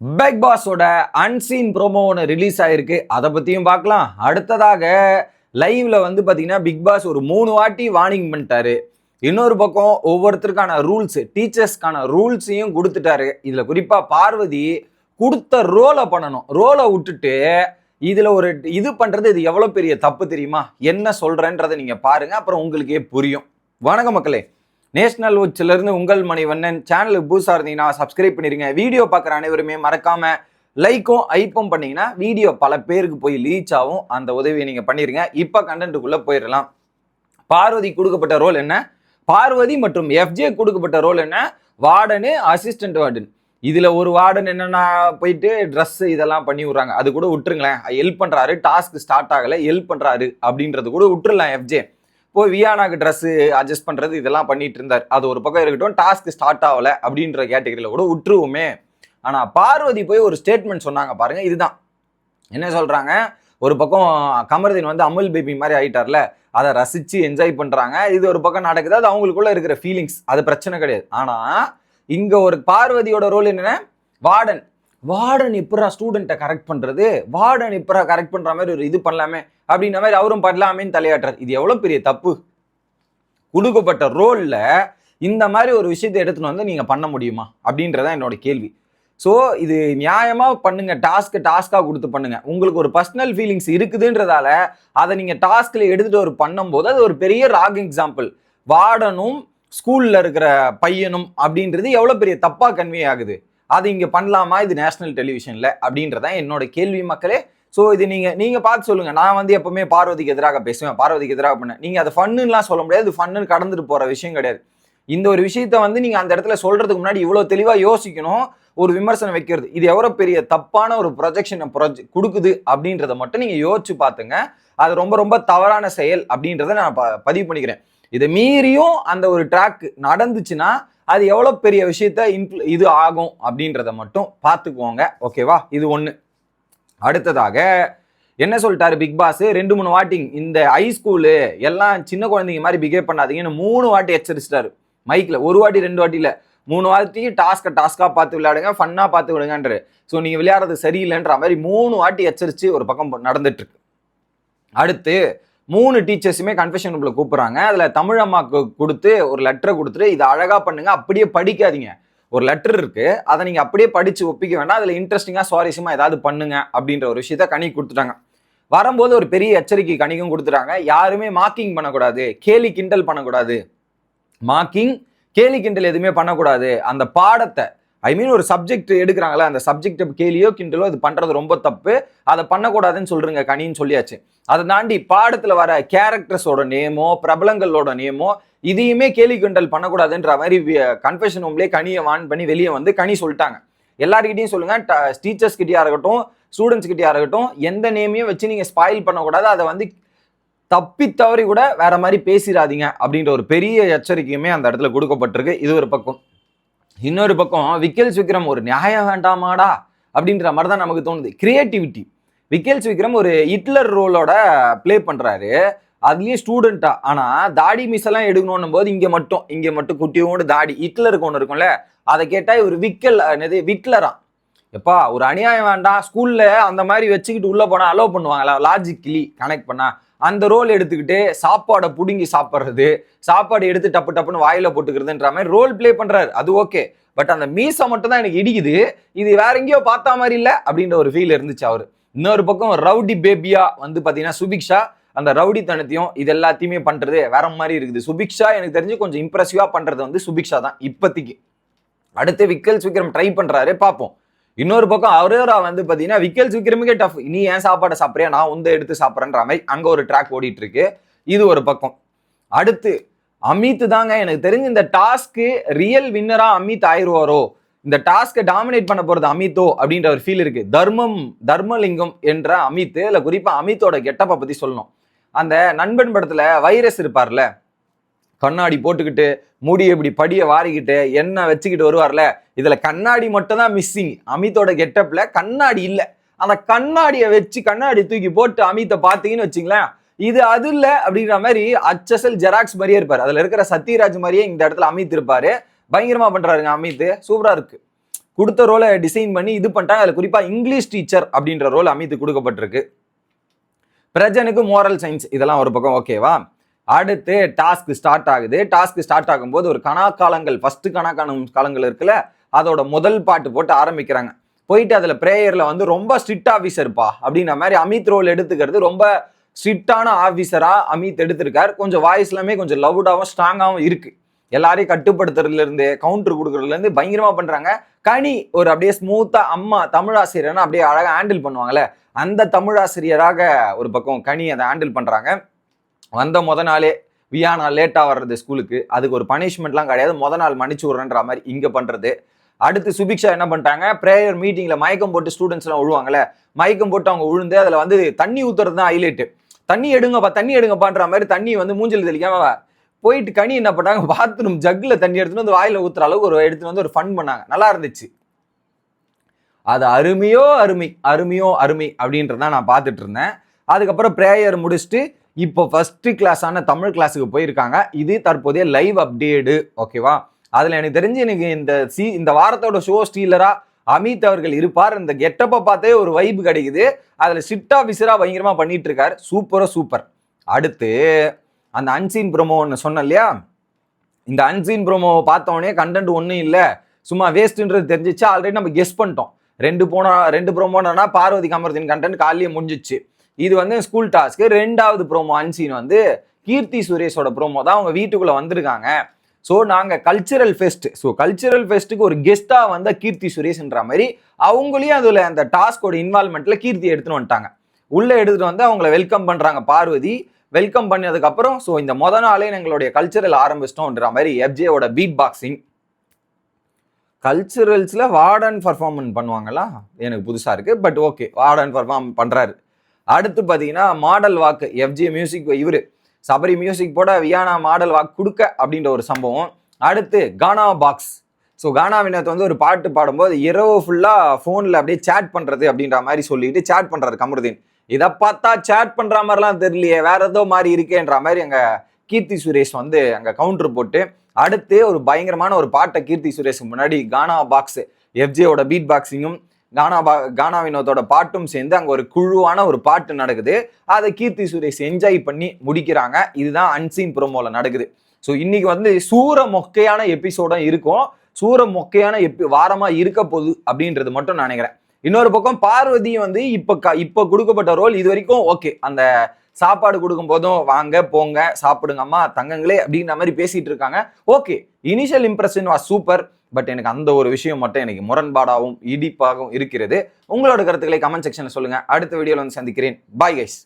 Big பாஸோட unseen promo ஒன்று release ஆயிருக்கு. அதை பற்றியும் பார்க்கலாம் அடுத்ததாக லைவ்ல வந்து பார்த்தீங்கன்னா பிக் பாஸ் ஒரு மூணு வாட்டி வார்னிங் பண்ணிட்டாரு. இன்னொரு பக்கம் ஒவ்வொருத்தருக்கான ரூல்ஸ் டீச்சர்ஸ்க்கான ரூல்ஸையும் கொடுத்துட்டாரு. இதில் குறிப்பாக பார்வதி கொடுத்த ரோலை பண்ணணும். ரோலை விட்டுட்டு இதில் ஒரு இது பண்ணுறது இது எவ்வளோ பெரிய தப்பு தெரியுமா? என்ன சொல்கிறேன்றதை நீங்கள் பாருங்கள் அப்புறம் உங்களுக்கே புரியும். வணக்கம் மக்களே. நேஷனல் உச்சிலிருந்து உங்கள் மணிவண்ணன். சேனலுக்கு புதுசாக இருந்தீங்கன்னா சப்ஸ்கிரைப் பண்ணிருங்க. வீடியோ பார்க்குற அனைவருமே மறக்காம லைக்கும் ஐப்பும் பண்ணீங்கன்னா வீடியோ பல பேருக்கு போய் ரீச் ஆகும். அந்த உதவியை நீங்கள் பண்ணிருங்க. இப்போ கண்டென்ட்டுக்குள்ளே போயிடலாம். பார்வதி கொடுக்கப்பட்ட ரோல் என்ன? பார்வதி மற்றும் எஃப்ஜே கொடுக்கப்பட்ட ரோல் என்ன? Warden assistant warden. இதில் ஒரு வார்டன் என்னென்னா போயிட்டு ட்ரெஸ்ஸு இதெல்லாம் பண்ணி விட்றாங்க. அது கூட விட்டுருங்களேன். ஹெல்ப் பண்ணுறாரு டாஸ்க் ஸ்டார்ட் ஆகலை. ஹெல்ப் பண்ணுறாரு அப்படின்றது கூட விட்டுருலாம் எஃப்ஜே போய் வியானாக்கு ட்ரெஸ்ஸு அட்ஜஸ்ட் பண்ணுறது இதெல்லாம் பண்ணிட்டு இருந்தார். அது ஒரு பக்கம் இருக்கட்டும் டாஸ்க் ஸ்டார்ட் ஆகல அப்படின்ற கேட்டகரியில் கூட விட்டுருவோமே. ஆனால் பார்வதி போய் ஒரு ஸ்டேட்மெண்ட் சொன்னாங்க பாருங்கள் இதுதான். என்ன சொல்கிறாங்க ஒரு பக்கம் கமருதீன் வந்து அமுல் பேபி மாதிரி ஆயிட்டார்ல அதை ரசித்து என்ஜாய் பண்ணுறாங்க இது ஒரு பக்கம் நடக்குது அது அவங்களுக்குள்ளே இருக்கிற ஃபீலிங்ஸ் அது பிரச்சனை கிடையாது. ஆனால் இங்கே ஒரு பார்வதியோட ரோல் என்னென்ன? வார்டன். வார்டன் எப்படா ஸ்டூடெண்ட்டை கரெக்ட் பண்ணுறது வார்டன் எப்படா கரெக்ட் பண்ணுற மாதிரி ஒரு இது பண்ணலாமே? அப்படின்ற மாதிரி அவரும் பண்ணலாமேன்னு தலையாட்டுறார். இது எவ்வளோ பெரிய தப்பு? கொடுக்கப்பட்ட ரோலில் இந்த மாதிரி ஒரு விஷயத்தை எடுத்துன்னு வந்து நீங்கள் பண்ண முடியுமா? அப்படின்றதான் என்னோட கேள்வி. ஸோ இது நியாயமாக பண்ணுங்க. டாஸ்க்கு டாஸ்க்காக கொடுத்து பண்ணுங்க. உங்களுக்கு ஒரு பர்சனல் ஃபீலிங்ஸ் இருக்குதுன்றதால அதை நீங்கள் டாஸ்கில் எடுத்துகிட்டு ஒரு பண்ணும்போது அது ஒரு பெரிய ராக் எக்ஸாம்பிள் வார்டனும் ஸ்கூலில் இருக்கிற பையனும் அப்படின்றது எவ்வளோ பெரிய தப்பாக கன்வே ஆகுது. அது இங்கே பண்ணலாமா? இது நேஷனல் டெலிவிஷனில் அப்படின்றதான் என்னோட கேள்வி மக்களே. ஸோ இது நீங்கள் நீங்கள் பார்த்து சொல்லுங்கள் நான் வந்து எப்பவுமே பார்வதிக்கு எதிராக பேசுவேன். பார்வதிக்கு எதிராக பண்ணேன். நீங்கள் அதை ஃபன்னுலாம் சொல்ல முடியாது. இது ஃபன்னு கடந்துட்டு போகிற விஷயம் கிடையாது. இந்த ஒரு விஷயத்த வந்து நீங்கள் அந்த இடத்துல சொல்கிறதுக்கு முன்னாடி இவ்வளோ தெளிவாக யோசிக்கணும். ஒரு விமர்சனம் வைக்கிறது. இது எவ்வளோ பெரிய தப்பான ஒரு ப்ரொஜெக்ஷனை ப்ரொஜெக் கொடுக்குது அப்படின்றத மட்டும் நீங்கள் யோசிச்சு பார்த்துங்க. அது ரொம்ப ரொம்ப தவறான செயல் அப்படின்றத நான் ப- பதிவு பண்ணிக்கிறேன். இதை மீறியும் அந்த ஒரு ட்ராக் நடந்துச்சுன்னா அது எவ்வளோ பெரிய விஷயத்த இன்ஃப்ளு இது ஆகும் அப்படின்றத மட்டும் பார்த்துக்குவோங்க ஓகேவா இது ஒன்று அடுத்ததாக என்ன சொல்லிட்டாரு பிக் பாஸ்? ரெண்டு மூணு வாட்டிங் இந்த ஹை ஸ்கூலு எல்லாம் சின்ன குழந்தைங்க மாதிரி பிஹேவ் பண்ணாதீங்கன்னு மூணு வாட்டி எச்சரிச்சிட்டாரு. மைக்கில் ஒரு வாட்டி ரெண்டு வாட்டி இல்லை. மூணு வாட்டி டாஸ்க்கை டாஸ்க்காக பார்த்து விளையாடுங்க ஃபன்னாக பார்த்து விடுங்கன்ற ஸோ நீங்கள் விளையாடுறது சரியில்லைன்ற மாதிரி மூணு வாட்டி எச்சரித்து ஒரு பக்கம் நடந்துட்டுருக்கு. அடுத்து மூணு டீச்சர்ஸுமே கன்ஃபெஷன் ரூமில் கூப்பிட்றாங்க. அதில் தமிழ் அம்மாவுக்கு கொடுத்து ஒரு லெட்டரை கொடுத்துட்டு இதை அழகாக பண்ணுங்கள் அப்படியே படிக்காதீங்க. ஒரு லெட்டர் இருக்கு. அதை நீங்கள் அப்படியே படித்து ஒப்பிக்க வேண்டாம். அதில் இன்ட்ரெஸ்டிங்காக சுவாரஸ்யமாக ஏதாவது பண்ணுங்க அப்படின்ற ஒரு விஷயத்த கணி கொடுத்துட்டாங்க. வரும்போது ஒரு பெரிய எச்சரிக்கை கணிக்கும் கொடுத்துட்டாங்க. யாருமே மார்க்கிங் பண்ணக்கூடாது. கேலி கிண்டல் பண்ணக்கூடாது. மார்க்கிங் கேலி கிண்டல் எதுவுமே பண்ணக்கூடாது. அந்த பாடத்தை ஐ மீன் ஒரு சப்ஜெக்ட் எடுக்கிறாங்களே அந்த சப்ஜெக்ட் கேலியோ கிண்டலோ இது பண்ணுறது ரொம்ப தப்பு. அதை பண்ணக்கூடாதுன்னு சொல்கிறீங்க கனின்னு சொல்லியாச்சு. அதை தாண்டி பாடத்தில் வர கேரக்டர்ஸோட நேமோ பிரபலங்களோட நேமோ இதையுமே கேலி கிண்டல் பண்ணக்கூடாதுன்ற மாதிரி கன்ஃபெஷன் ரூம்லேயே கனியை வான் பண்ணி வெளியே வந்து கனி சொல்லிட்டாங்க. எல்லாருக்கிட்டையும் சொல்லுங்க டீச்சர்ஸ் கிட்டேயா இருக்கட்டும் ஸ்டூடெண்ட்ஸ் கிட்டயா இருக்கட்டும் எந்த நேமையும் வச்சு நீங்க ஸ்பாயில் பண்ணக்கூடாது. அதை வந்து தப்பி தவறி கூட வேற மாதிரி பேசிடாதீங்க அப்படின்ற ஒரு பெரிய எச்சரிக்கையுமே அந்த இடத்துல கொடுக்கப்பட்டிருக்கு. இது ஒரு பக்கம். இன்னொரு பக்கம் விக்கல்ஸ் விக்ரம் ஒரு நியாயம் வேண்டாமாடா அப்படின்ற மாதிரி தான் நமக்கு தோணுது. கிரியேட்டிவிட்டி விக்கல்ஸ் விக்ரம் ஒரு ஹிட்லர் ரோலோட ப்ளே பண்ணுறாரு அதுலயே ஸ்டூடெண்டா ஆனா தாடி மிஸ் எல்லாம் எடுக்கணும் போது இங்க மட்டும் இங்க மட்டும் குட்டியோண்டு தாடி. ஹிட்லருக்கு ஒன்று இருக்கும்ல அதை கேட்டா இவர் விக்கல் என்னது விட்லரா? எப்பா ஒரு அநியாயம் வேண்டாம். ஸ்கூல்ல அந்த மாதிரி வச்சுக்கிட்டு உள்ள போனா அலோவ் பண்ணுவாங்களா? லாஜிக்கலி கனெக்ட் பண்ணா. அந்த ரோல் எடுத்துக்கிட்டு சாப்பாடை புடுங்கி சாப்பிட்றது சாப்பாடு எடுத்து டப்பு டப்புன்னு வாயில போட்டுக்கிறதுன்ற மாதிரி ரோல் ப்ளே பண்றாரு. அது ஓகே பட் அந்த மீசை மட்டும் தான் எனக்கு இடிக்குது. இது வேற எங்கேயோ பார்த்தா மாதிரி இல்லை அப்படின்ற ஒரு ஃபீல் இருந்துச்சு அவர். இன்னொரு பக்கம் ரவுடி பேபியா வந்து பார்த்தீங்கன்னா சுபிக்ஷா அந்த ரவுடி தனத்தையும் இது எல்லாத்தையுமே பண்றது வேற மாதிரி இருக்குது. சுபிக்ஷா எனக்கு தெரிஞ்சு கொஞ்சம் இம்ப்ரெசிவா பண்றது வந்து சுபிக்ஷா தான் இப்போதைக்கு அடுத்து விக்கல்ஸ் விக்ரம் ட்ரை பண்றாரு பார்ப்போம். இன்னொரு பக்கம் அவரோரா வந்து பார்த்தீங்கன்னா விக்கல்ஸ் விக்ரமுக்கே டஃப் நீ ஏன் சாப்பாடை சாப்பிட்றியா? நான் உந்த எடுத்து சாப்பிட்றேன்ற மாதிரி அங்கே ஒரு ட்ராக் ஓடிட்டு இருக்கு இது ஒரு பக்கம். அடுத்து அமித் தாங்க எனக்கு தெரிஞ்சு இந்த டாஸ்க்கு ரியல் வின்னரா அமித் ஆயிருவாரோ? இந்த டாஸ்க்கை டாமினேட் பண்ண போறது அமித்தோ? அப்படின்ற ஒரு ஃபீல் இருக்கு. தர்மம் தர்மலிங்கம் என்ற அமித் இல்லை குறிப்பா அமித்தோட கெட்டப்பை பத்தி சொல்லணும். அந்த நண்பன் படத்துல வைரஸ் இருப்பார்ல. கண்ணாடி போட்டுக்கிட்டு முடி இப்படி படியை வாரிக்கிட்டு என்ன வச்சுக்கிட்டு வருவார்ல. இதுல கண்ணாடி மட்டும் தான் மிஸ்ஸிங் அமித்தோட கெட்டப்ல கண்ணாடி இல்லை. அந்த கண்ணாடியை வச்சு கண்ணாடி தூக்கி போட்டு அமித்தை பார்த்தீங்கன்னு வச்சுங்களேன் இது அது இல்லை அப்படின்ற மாதிரி அச்சசல் ஜெராக்ஸ் மாதிரியே இருப்பார். அதில் இருக்கிற சத்யராஜ் மாதிரியே இந்த இடத்துல அமித் இருப்பார். பயங்கரமாக பண்ணுறாருங்க அமித் சூப்பராக இருக்குது கொடுத்த ரோலை டிசைன் பண்ணி இது பண்ணிட்டாங்க. அதில் குறிப்பாக இங்கிலீஷ் டீச்சர் அப்படின்ற ரோல் அமித்து கொடுக்கப்பட்டிருக்கு. பிரஜனுக்கு மோரல் சயின்ஸ் இதெல்லாம் ஒரு பக்கம் ஓகேவா அடுத்து டாஸ்க் ஸ்டார்ட் ஆகுது. டாஸ்க் ஸ்டார்ட் ஆகும்போது ஒரு கணாக்காலங்கள் ஃபர்ஸ்ட் கணக்கான காலங்கள் இருக்குல்ல அதோட முதல் பாட்டு போட்டு ஆரம்பிக்கிறாங்க. போயிட்டு அதில் ப்ரேயரில் வந்து ரொம்ப ஸ்ட்ரிக்ட் ஆஃபீஸர்ப்பா அப்படின்ற மாதிரி அமித் ரோல் எடுத்துக்கிறது ரொம்ப ஸ்ட்ரிக்டான ஆஃபீஸராக அமித் எடுத்திருக்கார். கொஞ்சம் வாய்ஸ்லாமே கொஞ்சம் லவுடாகவும் ஸ்ட்ராங்காகவும் இருக்குது எல்லாரையும் கட்டுப்படுத்துறதுலேருந்து கவுண்டர் கொடுக்குறதுலேருந்து பயங்கரமாக பண்ணுறாங்க கனி ஒரு அப்படியே ஸ்மூத்தா அம்மா தமிழாசிரியர்னா அப்படியே அழகா ஹேண்டில் பண்ணுவாங்கல்ல அந்த தமிழாசிரியராக ஒரு பக்கம் கனி அதை ஹேண்டில் பண்றாங்க. வந்த முத நாளே வியானா லேட்டாக வர்றது ஸ்கூலுக்கு. அதுக்கு ஒரு பனிஷ்மெண்ட்லாம் கிடையாது. முத நாள் மன்னிச்சு விட்றேன்ற மாதிரி இங்கே பண்ணுறது அடுத்து சுபிக்ஷா என்ன பண்ணிட்டாங்க? ப்ரேயர் மீட்டிங்கில் மயக்கம் போட்டு ஸ்டூடெண்ட்ஸ்லாம் விழுவாங்கல்ல மயக்கம் போட்டு அவங்க விழுந்து அதில் வந்து தண்ணி ஊற்றுறது தான் ஹைலைட்டு தண்ணி எடுங்கப்பா தண்ணி எடுங்கப்பான்ற மாதிரி தண்ணி வந்து மூஞ்சல் தெளிக்காம போயிட்டு கனி என்ன பண்ணாங்க பாத்ரூம் ஜக்கில் தண்ணி எடுத்துகிட்டு வந்து வாயில் ஊற்றுற அளவுக்கு ஒரு எடுத்துகிட்டு வந்து ஒரு ஃபன் பண்ணாங்க. நல்லா இருந்துச்சு. அது அருமையோ அருமை அருமையோ அருமை அப்படின்றத நான் பார்த்துட்டு இருந்தேன். அதுக்கப்புறம் ப்ரேயர் முடிச்சுட்டு இப்போ ஃபர்ஸ்ட் கிளாஸான தமிழ் கிளாஸுக்கு போயிருக்காங்க. இது தற்போதைய லைவ் அப்டேடு ஓகேவா அதில் எனக்கு தெரிஞ்சு எனக்கு இந்த சி இந்த வாரத்தோட ஷோ ஸ்டீலராக அமித் அவர்கள் இருப்பார். இந்த கெட்டப்பை பார்த்தே ஒரு வைப் கிடைக்குது. அதில் சிட்டா ஆஃபீஸராக பயங்கரமாக பண்ணிட்டு இருக்காரு. சூப்பரோ சூப்பர் அடுத்து அந்த அன்சீன் ப்ரோமோ ஒன்று சொன்னேன் இல்லையா? இந்த அன்சீன் ப்ரோமோவை பார்த்தோடனே கண்டென்ட் ஒன்றும் இல்லை. சும்மா வேஸ்ட்டுன்றது தெரிஞ்சிச்சு. ஆல்ரெடி நம்ம கெஸ் பண்ணிட்டோம். ரெண்டு போனா ரெண்டு ப்ரோமோனா பார்வதி கமர்தீன் கண்டென்ட் காலையே முடிஞ்சிச்சு. இது வந்து ஸ்கூல் டாஸ்க்கு ரெண்டாவது ப்ரோமோ அன்சீன் வந்து கீர்த்தி சுரேஷோட ப்ரோமோ தான் அவங்க வீட்டுக்குள்ளே வந்திருக்காங்க. ஸோ நாங்கள் கல்ச்சுரல் ஃபெஸ்ட் ஸோ கல்ச்சுரல் ஃபெஸ்ட்டுக்கு ஒரு கெஸ்ட்டாக வந்த கீர்த்தி சுரேஷ்ன்ற மாதிரி அவங்களையும் அதில் அந்த டாஸ்கோட இன்வால்மெண்ட்டில் கீர்த்தி எடுத்துன்னு வந்துட்டாங்க. உள்ளே எடுத்துகிட்டு வந்து அவங்கள வெல்கம் பண்ணுறாங்க பார்வதி. வெல்கம் பண்ணதுக்கப்புறம் ஸோ இந்த மொதல் நாளே எங்களுடைய கல்ச்சுரல் ஆரம்பிச்சிட்டோன்ற மாதிரி எஃப்ஜேவோட பீட் பாக்ஸிங் கல்ச்சுரல்ஸில் வார்டன் பர்ஃபார்மன் பண்ணுவாங்களா? எனக்கு புதுசாக இருக்குது பட் ஓகே வார்டன் பர்ஃபார்ம் பண்ணுறாரு அடுத்து பார்த்தீங்கன்னா மாடல் வாக்கு எஃப்ஜே மியூசிக் இவர். சபரி மியூசிக் போட வியானா மாடல் வாக்கு கொடுக்க அப்படின்ற ஒரு சம்பவம். அடுத்து கானா பாக்ஸ் ஸோ கானா வினோத் வந்து ஒரு பாட்டு பாடும்போது இரவு ஃபுல்லாக ஃபோனில் அப்படியே சேட் பண்ணுறது அப்படின்ற மாதிரி சொல்லிட்டு சேட் பண்ணுறாரு கமருதீன். இதை பார்த்தா சேட் பண்ணுற மாதிரிலாம் தெரியலையே வேற ஏதோ மாதிரி இருக்கேன்ற மாதிரி அங்கே கீர்த்தி சுரேஷ் வந்து அங்கே கவுண்டர் போட்டு அடுத்து ஒரு பயங்கரமான ஒரு பாட்டை கீர்த்தி சுரேஷுக்கு முன்னாடி கானா பாக்ஸ் எஃப்ஜேயோட பீட் பாக்ஸிங்கும் கானா பா கானா வினோதோட பாட்டும் சேர்ந்து அங்கே ஒரு குழுவான ஒரு பாட்டு நடக்குது. அதை கீர்த்தி சுரேஷ் என்ஜாய் பண்ணி முடிக்கிறாங்க. இதுதான் அன்சீன் ப்ரோமோல நடக்குது. ஸோ இன்னைக்கு வந்து சூர மொக்கையான எபிசோடும் இருக்கும். சூர மொக்கையான எப்பி வாரமாக இருக்க போகுது அப்படின்றது மட்டும் நான் நினைக்கிறேன். இன்னொரு பக்கம் பார்வதி வந்து இப்போ க இப்போ கொடுக்கப்பட்ட ரோல் இது வரைக்கும் ஓகே அந்த சாப்பாடு கொடுக்கும் போதும் வாங்க போங்க சாப்பிடுங்க அம்மா தங்கங்களே அப்படின்ற மாதிரி பேசிட்டு இருக்காங்க. Okay initial impression was super but எனக்கு அந்த ஒரு விஷயம் மட்டும் எனக்கு முரண்பாடாகவும் இடிப்பாகவும் இருக்கிறது. உங்களோட கருத்துக்களை கமெண்ட் செக்ஷனில் சொல்லுங்கள் அடுத்த வீடியோவில் வந்து சந்திக்கிறேன். Bye guys